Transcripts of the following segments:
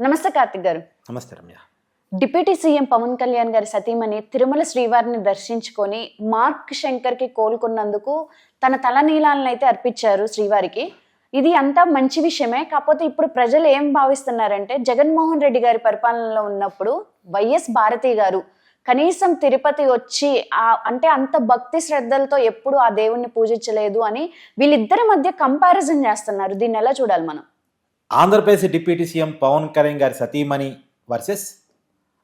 నమస్తే కార్తిక్ గారు. నమస్తే రమ్య. డిప్యూటీ సీఎం పవన్ కళ్యాణ్ గారి సతీమణి తిరుమల శ్రీవారిని దర్శించుకొని మార్క్ శంకర్కి కోలుకున్నందుకు తన తలనీలాలను అయితే అర్పించారు శ్రీవారికి. ఇది అంతా మంచి విషయమే కాకపోతే ఇప్పుడు ప్రజలు ఏం భావిస్తున్నారంటే జగన్మోహన్ రెడ్డి గారి పరిపాలనలో ఉన్నప్పుడు వైఎస్ భారతి గారు కనీసం తిరుపతి వచ్చి ఆ అంటే అంత భక్తి శ్రద్ధలతో ఎప్పుడు ఆ దేవుణ్ణి పూజించలేదు అని వీళ్ళిద్దరి మధ్య కంపారిజన్ చేస్తున్నారు. దీన్ని ఎలా చూడాలి మనం? ఆంధ్రప్రదేశ్ డిప్యూటీ సీఎం పవన్ కళ్యాణ్ గారి సతీమణి వర్సెస్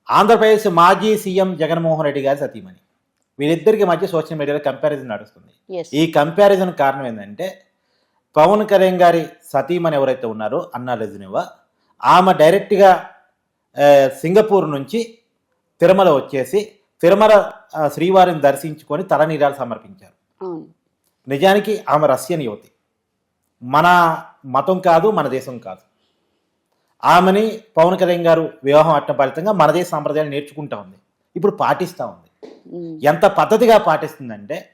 ఆంధ్రప్రదేశ్ మాజీ సీఎం జగన్మోహన్ రెడ్డి గారి సతీమణి. వీరిద్దరికి మధ్య సోషల్ మీడియాలో కంపారిజన్ నడుస్తుంది. ఈ కంపారిజన్ కారణం ఏంటంటే పవన్ కళ్యాణ్ గారి సతీమణి ఎవరైతే ఉన్నారో అన్నా లెజనివా ఆమె డైరెక్ట్గా సింగపూర్ నుంచి తిరుమల వచ్చేసి తిరుమల శ్రీవారిని దర్శించుకొని తలనీరాలు సమర్పించారు. నిజానికి ఆమె రష్యన్ యువతి. మన మతం కాదు మన దేశం కాదు. ఆమెని పవన్ కళ్యాణ్ గారు వివాహం అట్ట ఫలితంగా మన దేశ సాంప్రదాయాలు నేర్చుకుంటా ఉంది. ఇప్పుడు పాటిస్తూ ఉంది. ఎంత పద్ధతిగా పాటిస్తుందంటే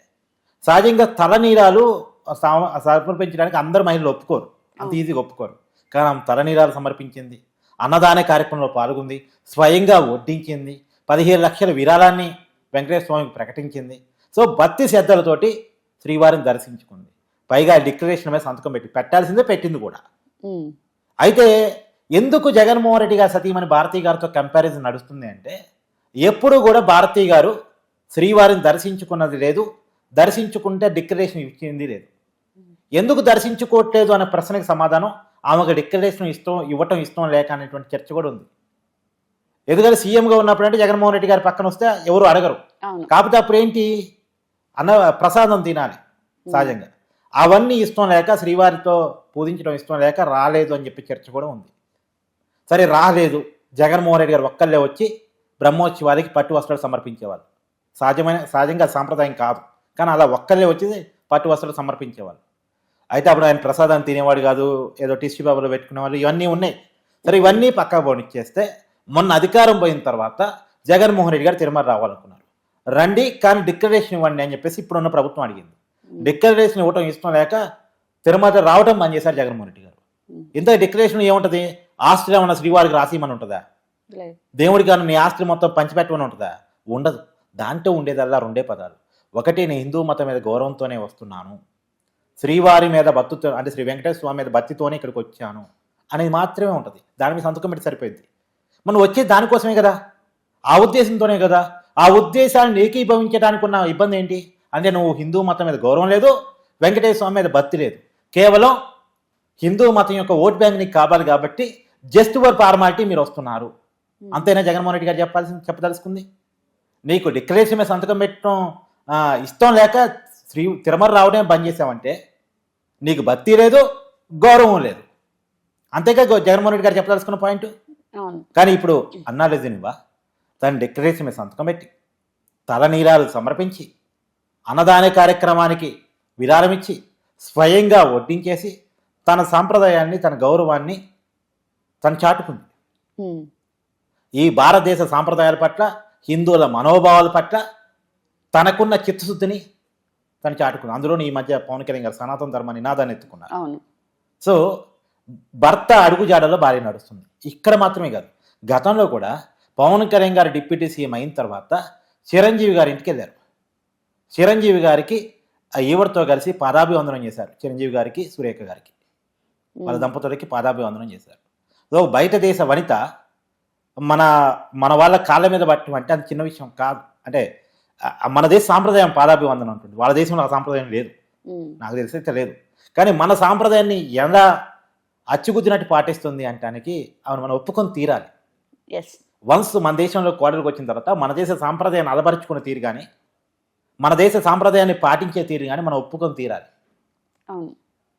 సహజంగా తలనీరాలు సమ- సమర్పించడానికి అందరు మహిళలు ఒప్పుకోరు. అంత ఈజీగా ఒప్పుకోరు. కానీ ఆమె తలనీరాలు సమర్పించింది అన్నదాన కార్యక్రమంలో పాల్గొంది స్వయంగా వడ్డించింది పదిహేను లక్షల విరాళాన్ని వెంకటేశ్వర స్వామికి ప్రకటించింది. సో భక్తి శ్రద్ధలతోటి శ్రీవారిని దర్శించుకుంది. పైగా డిక్లరేషన్ మీద సంతకం పెట్టి పెట్టాల్సిందే పెట్టింది కూడా. అయితే ఎందుకు జగన్మోహన్ రెడ్డి గారి సతీమణి భారతీ గారితో కంపారిజన్ నడుస్తుంది అంటే ఎప్పుడు కూడా భారతీ గారు శ్రీవారిని దర్శించుకున్నది లేదు దర్శించుకుంటే డిక్లరేషన్ ఇచ్చింది లేదు. ఎందుకు దర్శించుకోవట్లేదు అనే ప్రశ్నకి సమాధానం ఆమెకు డిక్లరేషన్ ఇష్టం ఇవ్వటం ఇష్టం లేక అనేటువంటి చర్చ కూడా ఉంది. ఎందుకంటే సీఎంగా ఉన్నప్పుడు అంటే జగన్మోహన్ రెడ్డి గారి పక్కన వస్తే ఎవరు అడగరు. కాకపోతే అప్పుడు ఏంటి అన్న ప్రసాదం తినాలి సహజంగా. అవన్నీ ఇష్టం లేక శ్రీవారితో పూజించడం ఇష్టం లేక రాలేదు అని చెప్పి చర్చ కూడా ఉంది. సరే రాలేదు. జగన్మోహన్ రెడ్డి గారు ఒక్కళ్ళే వచ్చి బ్రహ్మోత్సవాలకి పట్టు వస్త్రాలు సమర్పించేవాళ్ళు. సహజమైన సహజంగా సాంప్రదాయం కాదు. కానీ అలా ఒక్కళ్ళే వచ్చి పట్టు వస్త్రాలు సమర్పించేవాళ్ళు. అయితే అప్పుడు ఆయన ప్రసాదాన్ని తినేవాడు కాదు ఏదో టిష్యూ పేపర్లో పెట్టుకునేవాళ్ళు ఇవన్నీ ఉన్నాయి. సరే ఇవన్నీ పక్కా పోనిచ్చేస్తే మొన్న అధికారం పోయిన తర్వాత జగన్మోహన్ రెడ్డి గారు తిరుమల రావాలనుకున్నారు. రండి కానీ డిక్లరేషన్ ఇవ్వండి అని చెప్పేసి ఇప్పుడున్న ప్రభుత్వం అడిగింది. డిక్లరేషన్ ఇవ్వటం ఇష్టం లేక తిరుమల రావడం బంద్ చేశారు జగన్మోహన్ రెడ్డి గారు. ఇంత డిక్లరేషన్ ఏముంటుంది? ఆస్తిలో ఉన్న శ్రీవారికి రాసిమని ఉంటుందా? దేవుడికి గాను నీ ఆస్తి మొత్తం పంచిపెట్టమని ఉంటుందా? ఉండదు. దాంట్లో ఉండేదల్లా రెండే పదాలు. ఒకటి నేను హిందూ మతం మీద గౌరవంతోనే వస్తున్నాను. శ్రీవారి మీద భక్తితో అంటే శ్రీ వెంకటేశ్వర స్వామి మీద భక్తితోనే ఇక్కడికి వచ్చాను అనేది మాత్రమే ఉంటుంది. దాని మీద సంతకం పెట్టి సరిపోయింది. మనం వచ్చేది దానికోసమే కదా? ఆ ఉద్దేశంతోనే కదా? ఆ ఉద్దేశాలను ఏకీభవించడానికి ఉన్న ఇబ్బంది ఏంటి? అంటే నువ్వు హిందూ మతం మీద గౌరవం లేదు వెంకటేశ్వర స్వామి మీద భక్తి లేదు. కేవలం హిందూ మతం యొక్క ఓట్ బ్యాంక్ నీకు కావాలి కాబట్టి జస్ట్ ఫర్ ఫార్మాలిటీ మీరు వస్తున్నారు. అంతేనా జగన్మోహన్ రెడ్డి గారు చెప్పాల్సింది చెప్పదలుచుకుంది? నీకు డిక్లరేషన్ మీద సంతకం పెట్టడం ఇష్టం లేక శ్రీ తిరుమల రావడమే బంద్ చేసావంటే నీకు భక్తి లేదు గౌరవం లేదు. అంతేగా గో- జగన్మోహన్ రెడ్డి గారు చెప్పదలుచుకున్న పాయింట్ కానీ ఇప్పుడు అన్నాలేజనివా తన డిక్లరేషన్ మీద సంతకం పెట్టి తలనీరాలు సమర్పించి అన్నదాన కార్యక్రమానికి విరాళమిచ్చి స్వయంగా వడ్డించేసి తన సాంప్రదాయాన్ని తన గౌరవాన్ని తను చాటుకుంది. ఈ భారతదేశ సాంప్రదాయాల పట్ల హిందువుల మనోభావాల పట్ల తనకున్న చిత్తశుద్ధిని తను చాటుకుంది. అందులోని ఈ మధ్య పవన్ కళ్యాణ్ గారు సనాతన ధర్మ నినాదాన్ని ఎత్తుకున్నారు. సో భర్త అడుగుజాడలో భార్య నడుస్తుంది. ఇక్కడ మాత్రమే కాదు గతంలో కూడా పవన్ కళ్యాణ్ గారు డిప్యూటీ సీఎం అయిన తర్వాత చిరంజీవి గారి ఇంటికి వెళ్ళారు. చిరంజీవి గారికి ఆ ఈవిడతో కలిసి పాదాభివందనం చేశారు. చిరంజీవి గారికి సురేఖ గారికి. వాళ్ళ దంపతులకి పాదాభివందనం చేశారు. సో బయట దేశ వనిత మన మన వాళ్ళ కాళ్ళ మీద పట్టడం అంటే అది చిన్న విషయం కాదు. అంటే మన దేశ సాంప్రదాయం పాదాభివందనం ఉంటుంది వాళ్ళ దేశంలో ఆ సాంప్రదాయం లేదు. నాకు తెలిసి అయితే లేదు. కానీ మన సాంప్రదాయాన్ని ఎలా అచ్చుగుద్దినట్టు పాటిస్తుంది అంటానికి ఆమెను మనం ఒప్పుకొని తీరాలి. వన్స్ మన దేశంలో కోడలికి వచ్చిన తర్వాత మన దేశ సాంప్రదాయాన్ని అలబరుచుకునే తీరు కానీ మన దేశ సాంప్రదాయాన్ని పాటించే తీరు కానీ మనం ఒప్పుకొని తీరాలి.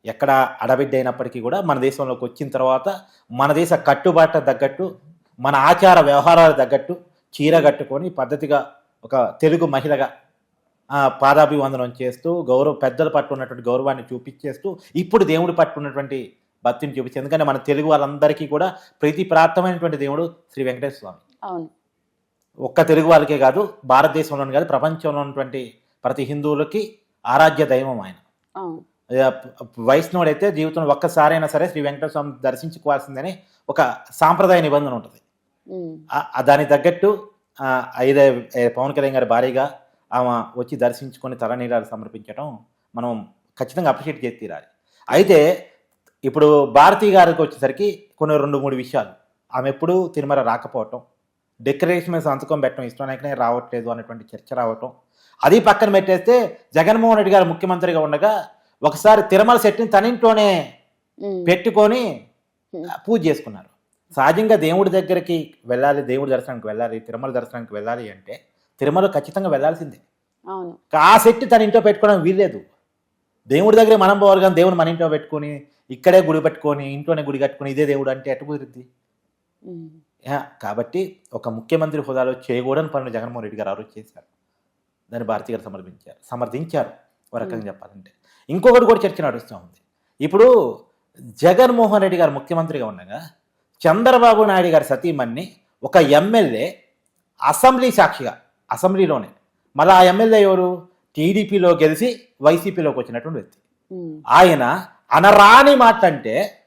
ఎక్కడ అడబిడ్డ అయినప్పటికీ కూడా మన దేశంలోకి వచ్చిన తర్వాత మన దేశ కట్టుబాట తగ్గట్టు మన ఆచార వ్యవహారాలు తగ్గట్టు చీర కట్టుకొని పద్ధతిగా ఒక తెలుగు మహిళగా పాదాభివందనం చేస్తూ గౌరవ పెద్దల పట్ల ఉన్నటువంటి గౌరవాన్ని చూపించేస్తూ ఇప్పుడు దేవుడి పట్ల ఉన్నటువంటి భక్తిని చూపించి ఎందుకంటే మన తెలుగు వాళ్ళందరికీ కూడా ప్రీతి ప్రాప్తమైనటువంటి దేవుడు శ్రీ వెంకటేశ్వర స్వామి. అవును. ఒక్క తెలుగు వాళ్ళకే కాదు భారతదేశంలోని కాదు ప్రపంచంలో ఉన్నటువంటి ప్రతి హిందువులకి ఆరాధ్య దైవం ఆయన. వైష్ణవుడైతే జీవితంలో ఒక్కసారైనా సరే శ్రీ వెంకటేశ్వర స్వామి దర్శించుకోవాల్సిందని ఒక సాంప్రదాయ నిబంధన ఉంటుంది. దానికి తగ్గట్టు ఏ, పవన్ కళ్యాణ్ గారి భారీగా ఆమె వచ్చి దర్శించుకొని తలనీరాలు సమర్పించడం మనం ఖచ్చితంగా అప్రిషియేట్ చేసి తీరాలి. అయితే ఇప్పుడు భారతీ గారికి వచ్చేసరికి కొన్ని రెండు మూడు విషయాలు. ఆమె ఎప్పుడు తిరుమల రాకపోవటం డెకరేషన్ మీద సంతకం పెట్టడం ఇష్టం లేకనే రావట్లేదు అనేటువంటి చర్చ రావటం. అది పక్కన పెట్టేస్తే జగన్మోహన్ రెడ్డి గారు ముఖ్యమంత్రిగా ఉండగా ఒకసారి తిరుమల సెట్ని తన ఇంట్లోనే ఉమ్, పెట్టుకొని పూజ చేసుకున్నారు. సహజంగా దేవుడి దగ్గరికి వెళ్ళాలి దేవుడి దర్శనానికి వెళ్ళాలి తిరుమల దర్శనానికి వెళ్ళాలి అంటే తిరుమల ఖచ్చితంగా వెళ్ళాల్సిందే. ఆ సెట్ తన ఇంట్లో పెట్టుకోవడం వీల్లేదు. దేవుడి దగ్గర మనం పోవాలి కానీ దేవుడు మన ఇంట్లో పెట్టుకొని ఇక్కడే గుడి పెట్టుకొని ఇంట్లోనే గుడి కట్టుకొని ఇదే దేవుడు అంటే ఎటు కుదిరిద్ది? కాబట్టి ఒక ముఖ్యమంత్రి హోదాలో చేయకూడని పనులు జగన్మోహన్ రెడ్డి గారు ఆ రోజు చేశారు. దాన్ని భారతీయ గారు సమర్పించారు సమర్థించారు. ఒక రకంగా చెప్పాలంటే. ఇంకొకటి కూడా చర్చ నడుస్తూ ఉంది. ఇప్పుడు జగన్మోహన్ రెడ్డి గారు ముఖ్యమంత్రిగా ఉండగా చంద్రబాబు నాయుడు గారి సతీమణ్ణి ఒక ఎమ్మెల్యే అసెంబ్లీ సాక్షిగా అసెంబ్లీలోనే మళ్ళీ ఆ ఎమ్మెల్యే ఎవరు? టీడీపీలో గెలిచి వైసీపీలోకి వచ్చినటువంటి వ్యక్తి. ఆయన అనరాని మాట అంటే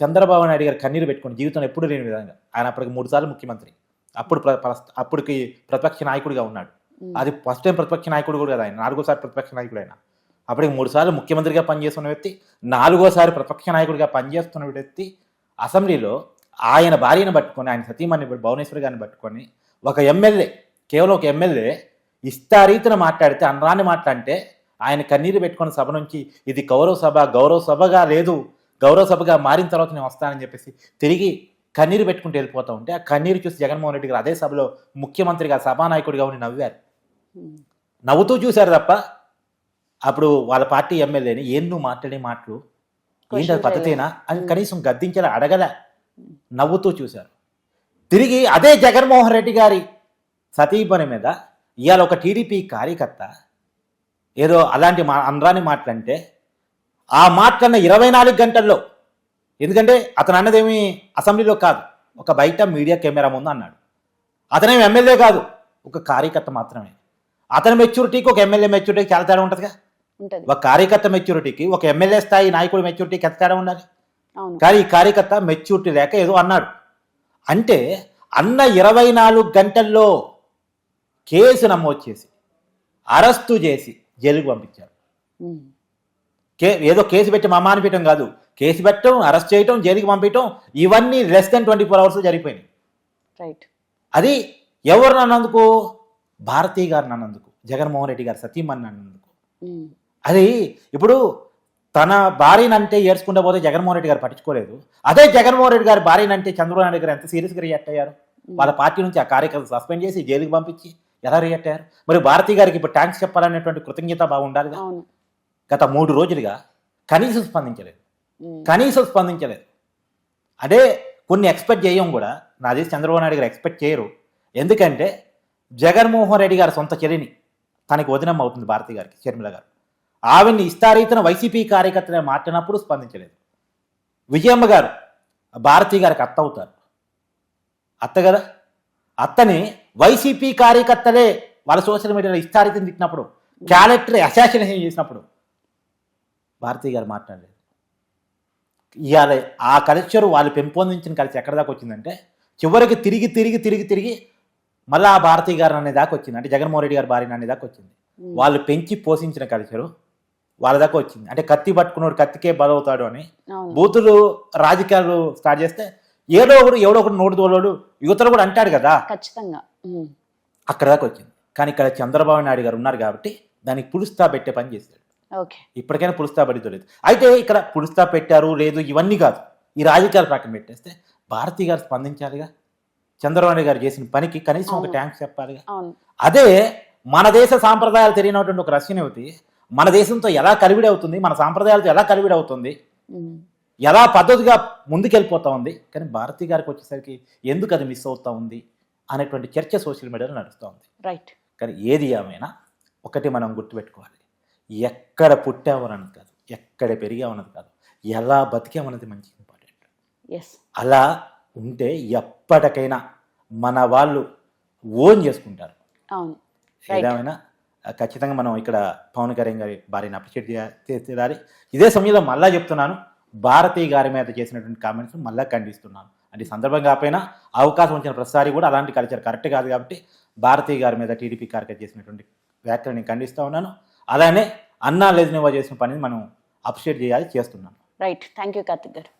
చంద్రబాబు నాయుడు గారు కన్నీరు పెట్టుకుని జీవితంలో ఎప్పుడు లేని విధంగా ఆయన అప్పటికి మూడు సార్లు ముఖ్యమంత్రి. అప్పుడు అప్పటికి ప్రతిపక్ష నాయకుడిగా ఉన్నాడు. అది ఫస్ట్ టైం ప్రతిపక్ష నాయకుడు కూడా కదా ఆయన. నాలుగోసారి ప్రతిపక్ష నాయకుడు ఆయన. అప్పటికి మూడు సార్లు ముఖ్యమంత్రిగా పనిచేస్తున్న వ్యక్తి నాలుగోసారి ప్రతిపక్ష నాయకుడిగా పనిచేస్తున్న వ్యక్తి అసెంబ్లీలో ఆయన భార్యను పట్టుకొని ఆయన సతీమణి భువనేశ్వరి గారిని పట్టుకొని ఒక ఎమ్మెల్యే కేవలం ఒక ఎమ్మెల్యే ఇష్టారీతిన మాట్లాడితే అనరాని మాట్లాడితే ఆయన కన్నీరు పెట్టుకున్న సభ నుంచి ఇది గౌరవ సభ గౌరవ సభగా లేదు. గౌరవ సభగా మారిన తర్వాత నేను వస్తానని చెప్పేసి తిరిగి కన్నీరు పెట్టుకుంటూ వెళ్ళిపోతా ఉంటే ఆ కన్నీరు చూసి జగన్మోహన్ రెడ్డి గారు అదే సభలో ముఖ్యమంత్రిగా సభానాయకుడిగా ఉండి నవ్వారు. నవ్వుతూ చూశారు తప్ప అప్పుడు వాళ్ళ పార్టీ ఎమ్మెల్యేని ఏం నువ్వు మాట్లాడే మాటలు? ఏంటి పద్ధతేనా? అని. కనీసం గద్దించాలి అడగలే. నవ్వుతూ చూశారు. తిరిగి అదే జగన్మోహన్ రెడ్డి గారి సతీపని మీద ఇవాళ ఒక టీడీపీ కార్యకర్త ఏదో అలాంటి మా అనరాని మాటలంటే ఆ మాటలన్న ఇరవై నాలుగు గంటల్లో. ఎందుకంటే అతను అన్నదేమి అసెంబ్లీలో కాదు. ఒక బయట మీడియా కెమెరా ముందు అన్నాడు. అతనేమి ఎమ్మెల్యే కాదు. ఒక కార్యకర్త మాత్రమే. అతని మెచ్యూరిటీకి ఒక ఎమ్మెల్యే మెచ్యూరిటీకి చాలా తేడా ఉంటుందిగా? ఉంటది. ఒక కార్యకర్త మెచ్యూరిటీకి ఒక ఎమ్మెల్యే స్థాయి నాయకుడి మెచ్యూరిటీకి ఎంత తేడా ఉండాలి? కానీ ఈ కార్యకర్త మెచ్యూరిటీ లేక ఏదో అన్నాడు. అంటే అన్న ఇరవై నాలుగు గంటల్లో కేసు నమోదు చేసి అరెస్టు చేసి జైలుకు పంపించారు. కే ఏదో కేసు పెట్టి మమ్మ అనిపించడం కాదు. కేసు పెట్టడం అరెస్ట్ చేయటం జైలుకి పంపించడం ఇవన్నీ less than twenty four hours జరిగిపోయినాయి. Right అది ఎవరు అన్నందుకు భారతీ గారిని అన్నందుకు జగన్మోహన్ రెడ్డి గారు సతీమణి అన్నందుకు ఉమ్, అది ఇప్పుడు తన భార్యని అంటే ఏడ్చుకుంటూ పోతే జగన్మోహన్ రెడ్డి గారు పట్టించుకోలేదు. అదే జగన్మోహన్ రెడ్డి గారి భార్యని అంటే చంద్రబాబు నాయుడు గారు ఎంత సీరియస్గా రియాక్ట్ అయ్యారు? వాళ్ళ పార్టీ నుంచి ఆ కార్యకర్త సస్పెండ్ చేసి జైలుకి పంపించి ఎలా రియాక్ట్ అయ్యారు? మరి భారతీ గారికి ఇప్పుడు ట్యాంక్స్ చెప్పాలనేటువంటి కృతజ్ఞత బాగా ఉండాలిగా? అవును. గత మూడు రోజులుగా కనీసం స్పందించలేదు. కనీసం స్పందించలేదు. అదే కొన్ని ఎక్స్పెక్ట్ చేయం కూడా. నా తెలిసి చంద్రబాబు నాయుడు గారు ఎక్స్పెక్ట్ చేయరు. ఎందుకంటే జగన్మోహన్ రెడ్డి గారి సొంత చెల్లిని తనకి వదినం అవుతుంది భారతి గారికి షర్మిల గారు. ఆవిడ్ని ఇస్తారీతన వైసీపీ కార్యకర్తనే మాట్లాడినప్పుడు స్పందించలేదు. విజయమ్మ గారు భారతి గారికి అత్త అవుతారు. అత్త కదా? అత్తని వైసీపీ కార్యకర్తలే వాళ్ళ సోషల్ మీడియాలో ఇస్తారీతను తిట్టినప్పుడు క్యారెక్టర్ అసాసినేషన్ చేసినప్పుడు భారతి గారు మాట్లాడలేదు. ఇవాళ ఆ కల్చర్ వాళ్ళు పెంపొందించిన కల్చర్ ఎక్కడ దాకా వచ్చిందంటే చివరికి తిరిగి తిరిగి తిరిగి తిరిగి మళ్ళీ ఆ భారతీ గారు అనే దాకా వచ్చింది. అంటే జగన్మోహన్ రెడ్డి గారి భార్య అనే దాకా వచ్చింది. వాళ్ళు పెంచి పోషించిన కల్చరు వాళ్ళ దాకా వచ్చింది. అంటే కత్తి పట్టుకున్నాడు కత్తికే బలవుతాడు అని బూతులు రాజకీయాలు స్టార్ట్ చేస్తే ఏడో ఒకడు ఎవడో ఒకడు నోటి తోలోడు యువతలు కూడా అంటాడు కదా. ఖచ్చితంగా. అక్కడ దాకా వచ్చింది. కానీ ఇక్కడ చంద్రబాబు నాయుడు గారు ఉన్నారు కాబట్టి దానికి పులుస్తా పెట్టే పని చేశాడు. ఇప్పటికైనా పులుస్తా పడితో లేదు. అయితే ఇక్కడ పులుస్తా పెట్టారు లేదు ఇవన్నీ కాదు. ఈ రాజకీయాలు ప్రక్కన పెట్టేస్తే భారతి గారు స్పందించాలిగా? చంద్రబాబు గారు చేసిన పనికి కనీసం ఒక. ట్యాంక్స్ చెప్పాలిగా? అదే మన దేశ సాంప్రదాయాలు తెలియనటువంటి ఒక రష్యన్ యువతి మన దేశంతో ఎలా కలివిడి అవుతుంది మన సాంప్రదాయాలతో ఎలా కలివిడి అవుతుంది ఎలా పద్ధతిగా ముందుకెళ్ళిపోతా ఉంది కానీ భారతి గారికి వచ్చేసరికి ఎందుకు అది మిస్ అవుతా ఉంది అనేటువంటి చర్చ సోషల్ మీడియాలో నడుస్తూ ఉంది. రైట్. కానీ ఏది ఏమైనా ఒకటి మనం గుర్తుపెట్టుకోవాలి. ఎక్కడ పుట్టామన్నది కాదు. ఎక్కడ పెరిగామన్నది కాదు. ఎలా బతికామన్నది మంచి ఇంపార్టెంట్. ఎస్ అలా ఉంటే ఎప్పటికైనా మన వాళ్ళు ఓన్ చేసుకుంటారు. అవును. ఏదేమైనా ఖచ్చితంగా మనం ఇక్కడ పవన్ కళ్యాణ్ గారి భార్యని అప్రిషియేట్ చేయాలి ఇదే సమయంలో మళ్ళా చెప్తున్నాను భారతీ గారి మీద చేసినటువంటి కామెంట్స్ మళ్ళా ఖండిస్తున్నాను. అంటే ఈ సందర్భం కాకపోయినా అవకాశం వచ్చిన ప్రతిసారి కూడా అలాంటి కల్చర్ కరెక్ట్ కాదు కాబట్టి భారతీ గారి మీద టీడీపీ కార్యకర్త చేసినటువంటి వ్యాఖ్యలు నేను ఖండిస్తూ ఉన్నాను. అలానే అన్నా లెజ్నివా చేసిన పనిని మనం అప్రిషియేట్ చేయాలి చేస్తున్నాం. రైట్ థ్యాంక్ యూ కార్తిక్ గారు.